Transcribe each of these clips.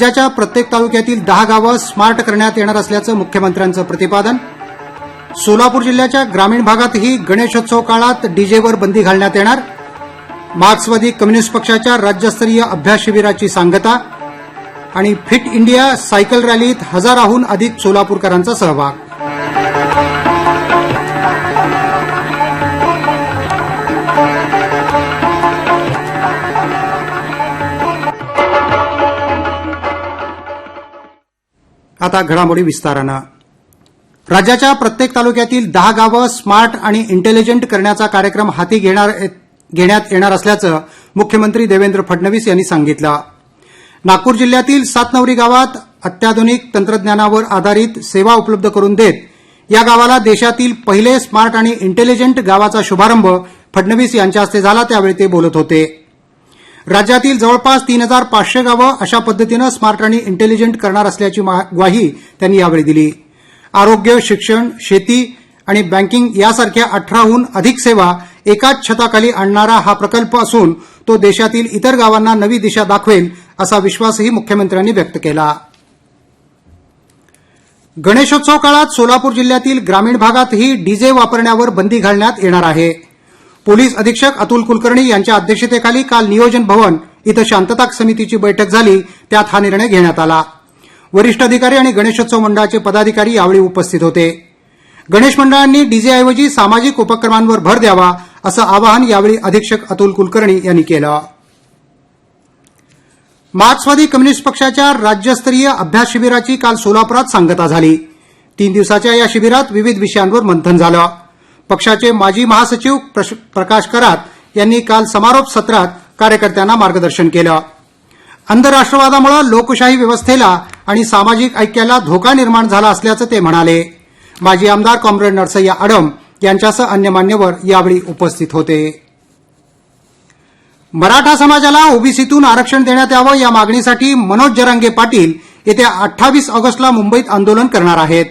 राज्याच्या प्रत्येक तालुक्यातील दहा गावं स्मार्ट करण्यात येणार असल्याचं मुख्यमंत्र्यांचं प्रतिपादन. सोलापूर जिल्ह्याच्या ग्रामीण भागातही गणेशोत्सव काळात डीजेवर बंदी घालण्यात येणार. मार्क्सवादी कम्युनिस्ट पक्षाच्या राज्यस्तरीय अभ्यास शिबिराची सांगता आणि फिट इंडिया सायकल रॅलीत हजाराहून अधिक सोलापूरकरांचा सहभाग. आता घडामोडी विस्तारानं. राज्याच्या प्रत्येक तालुक्यातील दहा गावं स्मार्ट आणि इंटेलिजंट करण्याचा कार्यक्रम हाती घेणार घेण्यात येणार असल्याचं मुख्यमंत्री देवेंद्र फडणवीस यांनी सांगितलं. नागपूर जिल्ह्यातील सातनवरी गावात अत्याधुनिक तंत्रज्ञानावर आधारित सेवा उपलब्ध करून देत या गावाला देशातील पहिले स्मार्ट आणि इंटेलिजंट गावाचा शुभारंभ फडणवीस यांच्या हस्ते झाला त्यावेळी ते बोलत होते. राज्यातील जवळपास तीन हजार पाचशे गावं अशा पद्धतीनं स्मार्ट आणि इंटेलिजंट करणार असल्याची मा- ग्वाही त्यांनी यावेळी दिली. आरोग्य शिक्षण शेती आणि बँकिंग यासारख्या अठराहून अधिक सेवा एकाच छताखाली आणणारा हा प्रकल्प असून तो देशातील इतर गावांना नवी दिशा दाखवेल असा विश्वासही मुख्यमंत्र्यांनी व्यक्त केला. गणेशोत्सव काळात सोलापूर जिल्ह्यातील ग्रामीण भागातही डीजे वापरण्यावर बंदी घालण्यात येणार आहे. पोलीस अधीक्षक अतुल कुलकर्णी यांच्या अध्यक्षतेखाली काल नियोजन भवन इथं शांतता समितीची बैठक झाली. त्यात हा निर्णय घेण्यात आला. वरिष्ठ अधिकारी आणि गणेशोत्सव मंडळाचे पदाधिकारी यावेळी उपस्थित होते. गणेश मंडळांनी डीजेऐवजी सामाजिक उपक्रमांवर भर द्यावा असं आवाहन यावेळी अधीक्षक अतुल कुलकर्णी यांनी केलं. मार्क्सवादी कम्युनिस्ट पक्षाच्या राज्यस्तरीय अभ्यास शिबिराची काल सोलापुरात सांगता झाली. तीन दिवसाच्या या शिबिरात विविध विषयांवर मंथन झालं. पक्षाचे माजी महासचिव प्रश- प्रकाश करात यांनी काल समारोप सत्रात कार्यकर्त्यांना मार्गदर्शन केलं. अंधराष्ट्रवादामुळे लोकशाही व्यवस्थेला आणि सामाजिक ऐक्याला धोका निर्माण झाला असल्याचं ते म्हणाले. माजी आमदार कॉम्रेड नरसय्या आडम यांच्यासह अन्य मान्यवर यावेळी उपस्थित होते. मराठा समाजाला ओबीसीतून आरक्षण देण्यात यावं या मागणीसाठी मनोज जरांगे पाटील येत्या अठ्ठावीस ऑगस्टला मुंबईत आंदोलन करणार आहेत.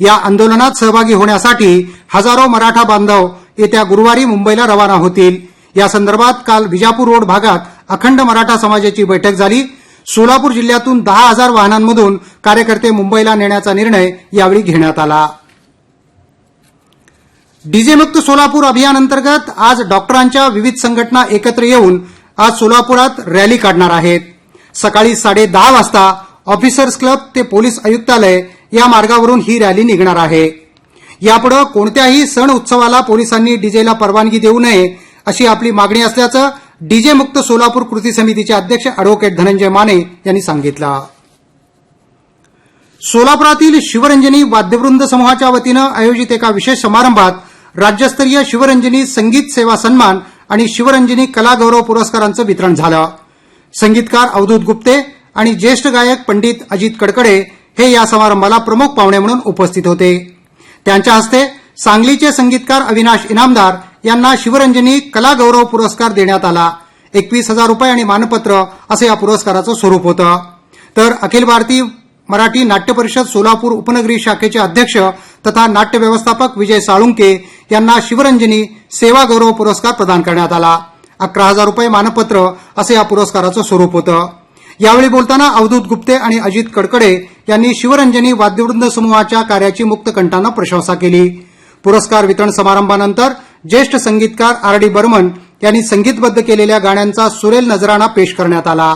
या आंदोलनात सहभागी होण्यासाठी हजारो मराठा बांधव येत्या गुरुवारी मुंबईला रवाना होतील. या संदर्भात काल विजापूर रोड भागात अखंड मराठा समाजाची बैठक झाली. सोलापूर जिल्ह्यातून दहा हजार वाहनांमधून कार्यकर्ते मुंबईला नेण्याचा निर्णय यावेळी घेण्यात आला. डीजेमुक्त सोलापूर अभियान अंतर्गत आज डॉक्टरांच्या विविध संघटना एकत्र येऊन आज सोलापुरात रॅली काढणार आहेत. सकाळी साडे दहा वाजता ऑफिसर्स क्लब ते पोलीस आयुक्तालय या मार्गावरून ही रॅली निघणार आहे. यापुढे कोणत्याही सण उत्सवाला पोलिसांनी डीजेला परवानगी देऊ नये अशी आपली मागणी असल्याचं डीजे मुक्त सोलापूर कृती समितीचे अध्यक्ष अॅडव्होकेट धनंजय माने यांनी सांगितलं. सोलापुरातील शिवरंजनी वाद्यवृंद समूहाच्या वतीनं आयोजित एका विशेष समारंभात राज्यस्तरीय शिवरंजनी संगीत सेवा सन्मान आणि शिवरंजनी कला गौरव पुरस्कारांचं वितरण झालं. संगीतकार अवधूत गुप्ते आणि ज्येष्ठ गायक पंडित अजित कडकडे हे या समारंभाला प्रमुख पाहुणे म्हणून उपस्थित होते. त्यांच्या हस्ते सांगलीचे संगीतकार अविनाश इनामदार यांना शिवरंजनी कला गौरव पुरस्कार देण्यात आला. एकवीस हजार रुपये आणि मानपत्र असं या पुरस्काराचं स्वरूप होतं. तर अखिल भारतीय मराठी नाट्य परिषद सोलापूर उपनगरी शाखेचे अध्यक्ष तथा नाट्य व्यवस्थापक विजय साळुंके यांना शिवरंजनी सेवा गौरव पुरस्कार प्रदान करण्यात आला. अकरा हजार रुपये मानपत्र असं या पुरस्काराचं स्वरूप होतं. यावेळी बोलताना अवधूत गुप्ते आणि अजित कडकडे यांनी शिवरंजनी वाद्यवृंद समूहाच्या कार्याची मुक्तकंठानं प्रशंसा केली. पुरस्कार वितरण समारंभानंतर ज्येष्ठ संगीतकार आर डी बर्मन यांनी संगीतबद्ध केलेल्या गाण्यांचा सुरेल नजराणा पेश करण्यात आला.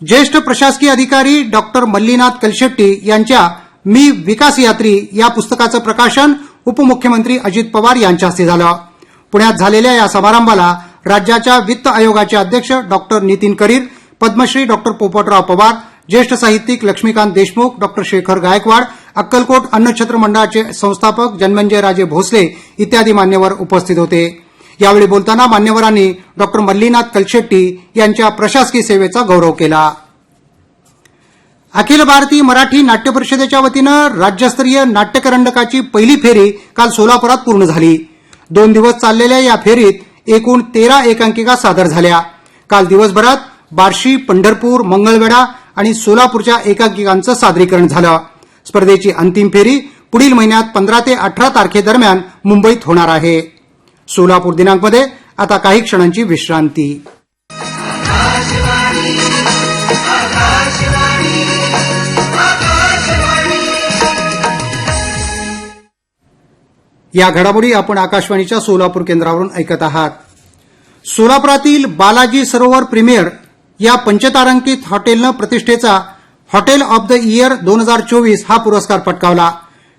ज्येष्ठ प्रशासकीय अधिकारी डॉक्टर मल्लीनाथ कलशेट्टी यांच्या मी विकास यात्री या पुस्तकाचं प्रकाशन उपमुख्यमंत्री अजित पवार यांच्या हस्ते झालं. पुण्यात झालेल्या या समारंभाला राज्याच्या वित्त आयोगाचे अध्यक्ष डॉक्टर नितीन करीर पद्मश्री डॉक्टर पोपटराव पवार ज्येष्ठ साहित्यिक लक्ष्मीकांत देशमुख डॉक्टर शेखर गायकवाड अक्कलकोट अन्नछत्र मंडळाचे संस्थापक जन्मंजय राजे भोसले इत्यादी मान्यवर उपस्थित होते. यावेळी बोलताना मान्यवरांनी डॉक्टर मल्लीनाथ कलशेट्टी यांच्या प्रशासकीय सेवेचा गौरव केला. अखिल भारतीय मराठी नाट्य परिषदेच्या वतीनं राज्यस्तरीय नाट्यकरंडकाची पहिली फेरी काल सोलापुरात पूर्ण झाली. दोन दिवस चाललेल्या या फेरीत एकूण तेरा एकांकिका सादर झाल्या. काल दिवसभरात बार्शी पंढरपूर मंगळवेढा आणि सोलापूरच्या एकांकिकांचं सादरीकरण झालं. स्पर्धेची अंतिम फेरी पुढील महिन्यात पंधरा ते अठरा तारखेदरम्यान मुंबईत होणार आहे. सोलापूर दिनांकमध्ये आता काही क्षणांची विश्रांती. या घडामोडी आपण आकाशवाणीच्या सोलापूर केंद्रावरून ऐकत आहात. सोलापुरातील बालाजी सरोवर प्रीमियर या पंचतारांकित हॉटेलनं प्रतिष्ठेचा हॉटेल ऑफ द इयर दोन हजार चोवीस हा पुरस्कार पटकावला.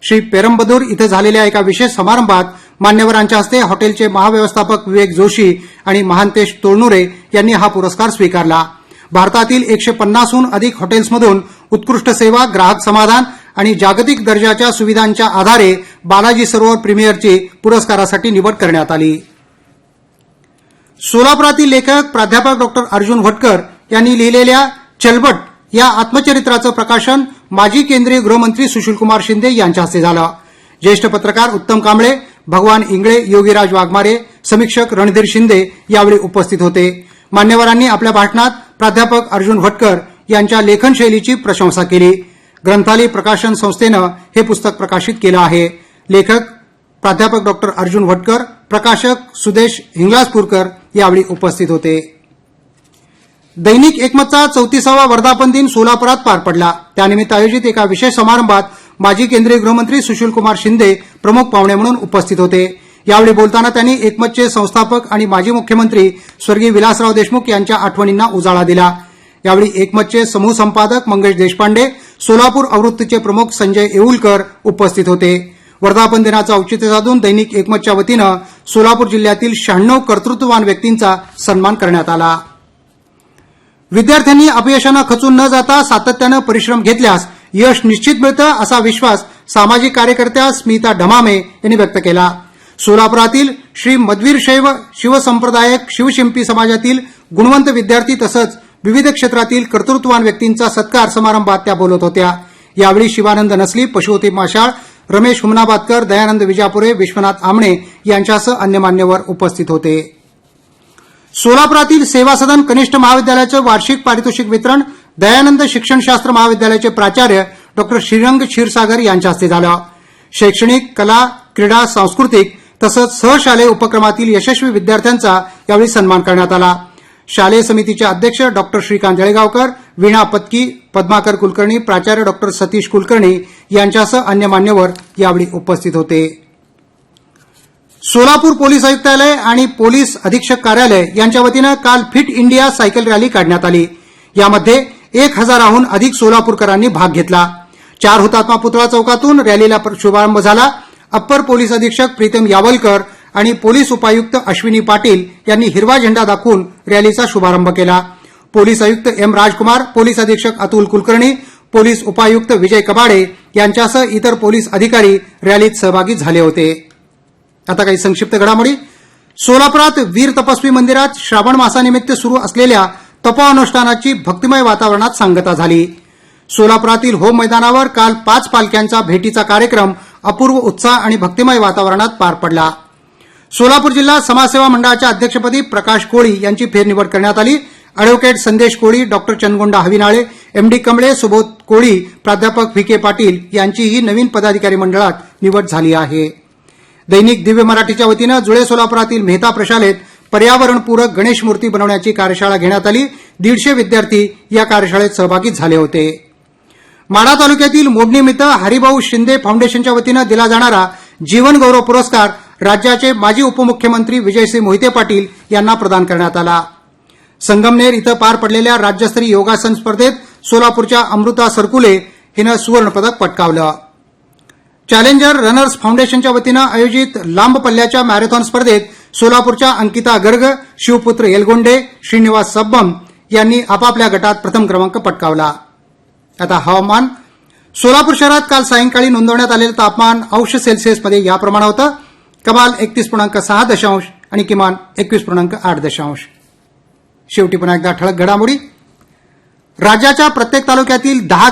श्री पेरंबदूर इथं झालेल्या एका विशेष समारंभात मान्यवरांच्या हस्ते हॉटेलचे महाव्यवस्थापक विवेक जोशी आणि महांतेश तोळनुरे यांनी हा पुरस्कार स्वीकारला. भारतातील एकशे पन्नासहून अधिक हॉटेल्समधून उत्कृष्ट सेवा ग्राहक समाधान आणि जागतिक दर्जाच्या सुविधांच्या आधारे बालाजी सरोवर प्रीमियरची पुरस्कारासाठी निवड करण्यात आली. सोलापुरातील लेखक प्राध्यापक डॉक्टर अर्जुन भटकर यांनी लिहिलेल्या चलबट या आत्मचरित्राचं प्रकाशन माजी केंद्रीय गृहमंत्री सुशीलकुमार शिंदे यांच्या हस्ते झालं. ज्येष्ठ पत्रकार उत्तम कांबळे भगवान इंगळे योगीराज वाघमारे समीक्षक रणधीर शिंदे यावेळी उपस्थित होते. मान्यवरांनी आपल्या भाषणात प्राध्यापक अर्जुन भटकर यांच्या लेखन शैलीची प्रशंसा केली. ग्रंथालय प्रकाशन संस्थेनं हे पुस्तक प्रकाशित केलं आहे. लेखक प्राध्यापक डॉक्टर अर्जुन भटकर प्रकाशक सुदेश हिंगलाजपूरकर यावेळी उपस्थित होते. दैनिक एकमतचा चौतीसावा वर्धापन दिन सोलापुरात पार पडला. त्यानिमित्त आयोजित एका विशेष समारंभात माजी केंद्रीय गृहमंत्री सुशीलकुमार शिंदे प्रमुख पाहुणे म्हणून उपस्थित होते. यावेळी बोलताना त्यांनी एकमतचे संस्थापक आणि माजी मुख्यमंत्री स्वर्गीय विलासराव देशमुख यांच्या आठवणींना उजाळा दिला. यावेळी एकमतचे समूह संपादक मंगेश देशपांडे सोलापूर आवृत्तीचे प्रमुख संजय येऊलकर उपस्थित होते. वर्धापन दिनाचं औचित्य साधून दैनिक एकमतच्या वतीनं सोलापूर जिल्ह्यातील शहाण्णव कर्तृत्ववान व्यक्तींचा सन्मान करण्यात आला. विद्यार्थ्यांनी अपयशानं खचून न जाता सातत्यानं परिश्रम घेतल्यास यश निश्चित मिळतं असा विश्वास सामाजिक कार्यकर्त्या स्मिता ढमामे यांनी व्यक्त केला. सोलापुरातील श्री मधवीर शैव शिवसंप्रदायक शिवशिंपी समाजातील गुणवंत विद्यार्थी तसंच विविध क्षेत्रातील कर्तृत्वान व्यक्तींचा सत्कार समारंभात त्या बोलत होत्या. यावेळी शिवानंद नसली पशुपती माशाळ रमेश हुमनाबादकर दयानंद विजापुरे विश्वनाथ आमणे यांच्यासह अन्य मान्यवर उपस्थित होते. सोलापुरातील सेवा सदन कनिष्ठ महाविद्यालयाचं वार्षिक पारितोषिक वितरण दयानंद शिक्षणशास्त्र महाविद्यालयाचे प्राचार्य डॉक्टर श्रीरंग क्षीरसागर यांच्या हस्ते झालं. शैक्षणिक कला क्रीडा सांस्कृतिक तसंच सहशालेय उपक्रमातील यशस्वी विद्यार्थ्यांचा यावेळी सन्मान करण्यात आला. शालेय समितीचे अध्यक्ष डॉक्टर श्रीकांत जळगावकर वीणा पत्की पद्माकर कुलकर्णी प्राचार्य डॉक्टर सतीश कुलकर्णी यांच्यासह अन्य मान्यवर यावेळी उपस्थित होते. सोलापूर पोलीस आयुक्तालय आणि पोलीस अधीक्षक कार्यालय यांच्या वतीनं काल फिट इंडिया सायकल रॅली काढण्यात आली. यामध्ये एक हजाराहून अधिक सोलापूरकरांनी भाग घेतला. चार हुतात्मा पुतळा चौकातून रॅलीला शुभारंभ झाला. अप्पर पोलीस अधीक्षक प्रीतम यावलकर आणि पोलीस उपायुक्त अश्विनी पाटील यांनी हिरवा झेंडा दाखवून रॅलीचा शुभारंभ केला. पोलीस आयुक्त एम राजकुमार पोलीस अधीक्षक अतुल कुलकर्णी पोलीस उपायुक्त विजय कबाडे यांच्यासह इतर पोलीस अधिकारी रॅलीत सहभागी झाले होते. आता काही संक्षिप्त घडामोडी. सोलापुरात वीर तपस्वी मंदिरात श्रावण मासानिमित्त सुरू असलेल्या तपोअनुष्ठानाची भक्तिमय वातावरणात सांगता झाली. सोलापुरातील होम मैदानावर काल पाच पालख्यांचा भेटीचा कार्यक्रम अपूर्व उत्साह आणि भक्तिमय वातावरणात पार पडला. सोलापूर जिल्हा समाजसेवा मंडळाच्या अध्यक्षपदी प्रकाश कोळी यांची फेरनिवड करण्यात आली. Advocate Sandesh Koli doctor Changonda Havinale MD Kamale Subodh Koli प्राध्यापक व्ही के पाटील यांचीही नवीन पदाधिकारी मंडळात निवड झाली आहे. दैनिक दिव्य मराठीच्या वतीनं जुळे सोलापुरातील मेहता प्रशालेत पर्यावरणपूरक गणेश मूर्ती बनवण्याची कार्यशाळा घेण्यात आली. दीडशे विद्यार्थी या कार्यशाळेत सहभागी झाले होते. माढा तालुक्यातील मोडणीमित हरिभाऊ शिंदे फाउंडेशनच्या वतीनं दिला जाणारा जीवन गौरव पुरस्कार राज्याचे माजी उपमुख्यमंत्री विजयसिंह मोहिते पाटील यांना प्रदान करण्यात आला. संगमनेर इथं पार पडलेल्या राज्यस्तरीय योगासन स्पर्धेत सोलापूरच्या अमृता सरकुले हिनं सुवर्णपदक पटकावलं. चॅलेंजर रनर्स फाउंडेशनच्या वतीनं आयोजित लांब पल्ल्याच्या मॅरेथॉन स्पर्धेत सोलापूरच्या अंकिता गर्ग शिवपुत्र येलगोंडे श्रीनिवास सब्बम यांनी आपापल्या गटात प्रथम क्रमांक पटकावला. आता हवामान. सोलापूर शहरात काल सायंकाळी नोंदवण्यात आलेलं तापमान अंश सेल्सिअसमध्ये याप्रमाणे होतं. कमाल एकतीस पूर्णांक सहा दशांश आणि किमान एकवीस पूर्णांक आठ दशांश. शेवटी पुन्हा एकदा ठळक घडामोडी. राज्याच्या प्रत्येक तालुक्यातील दहा